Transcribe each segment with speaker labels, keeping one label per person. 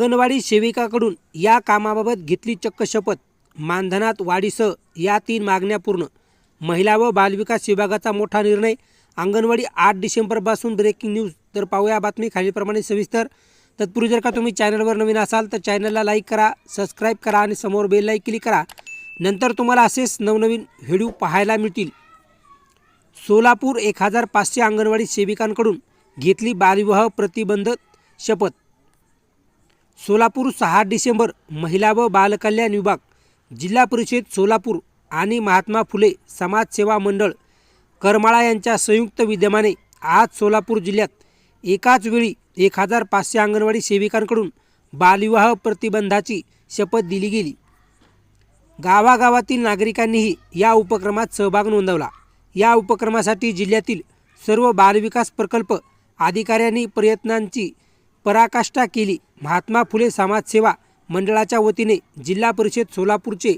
Speaker 1: अंगणवाडी सेविकाकडून या कामाबाबत घेतली चक्क शपथ. मानधनात वाढीसह या तीन मागण्या पूर्ण. महिला व बालविकास विभागाचा मोठा निर्णय. अंगणवाडी आठ डिसेंबरपासून ब्रेकिंग न्यूज. तर पाहूया बातमी खालीलप्रमाणे सविस्तर. तत्पूर्वी जर का तुम्ही चॅनलवर नवीन असाल तर चॅनलला लाईक करा सबस्क्राईब करा आणि समोर बेल क्लिक करा. नंतर तुम्हाला असेच नवनवीन व्हिडिओ पाहायला मिळतील. सोलापूर एक हजार पाचशे अंगणवाडी सेविकांकडून घेतली बालविवाह प्रतिबंध शपथ. सोलापूर सहा डिसेंबर महिला व बालकल्याण विभाग जिल्हा परिषद सोलापूर आणि महात्मा फुले समाजसेवा मंडळ करमाळा यांच्या संयुक्त विद्यमाने आज सोलापूर जिल्ह्यात एकाच वेळी एक हजार पाचशे अंगणवाडी सेविकांकडून बालविवाह प्रतिबंधाची शपथ दिली गेली. गावागावातील नागरिकांनीही या उपक्रमात सहभाग नोंदवला. या उपक्रमासाठी जिल्ह्यातील सर्व बालविकास प्रकल्प अधिकाऱ्यांनी प्रयत्नांची पराकाष्ठा केली. महात्मा फुले समाजसेवा मंडळाच्या वतीने जिल्हा परिषद सोलापूरचे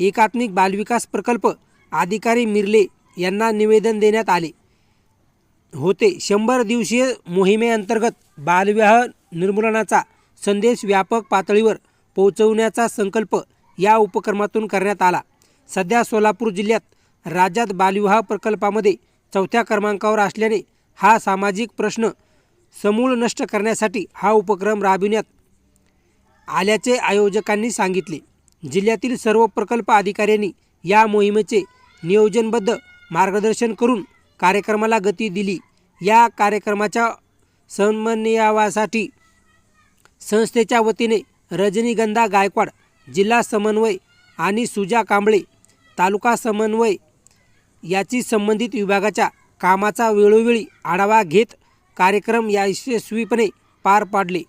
Speaker 1: एकात्मिक बालविकास प्रकल्प अधिकारी मिरले यांना निवेदन देण्यात आले. होते. शंभर दिवसीय मोहिमेअंतर्गत बालविवाह निर्मूलनाचा संदेश व्यापक पातळीवर पोहोचवण्याचा संकल्प या उपक्रमातून करण्यात आला. सध्या सोलापूर जिल्ह्यात राज्यात बालविवाह प्रकल्पामध्ये चौथ्या क्रमांकावर असल्याने हा सामाजिक प्रश्न समूळ नष्ट करण्यासाठी हा उपक्रम राबविण्यात आल्याचे आयोजकांनी सांगितले. जिल्ह्यातील सर्व प्रकल्प अधिकाऱ्यांनी या मोहिमेचे नियोजनबद्ध मार्गदर्शन करून कार्यक्रमाला गती दिली. या कार्यक्रमाच्या समन्वयासाठी संस्थेच्या वतीने रजनीगंधा गायकवाड जिल्हा समन्वय आणि सुजा कांबळे तालुका समन्वय याची संबंधित विभागाच्या कामाचा वेळोवेळी आढावा घेत कार्यक्रम यशस्वीपणे पार पाडले.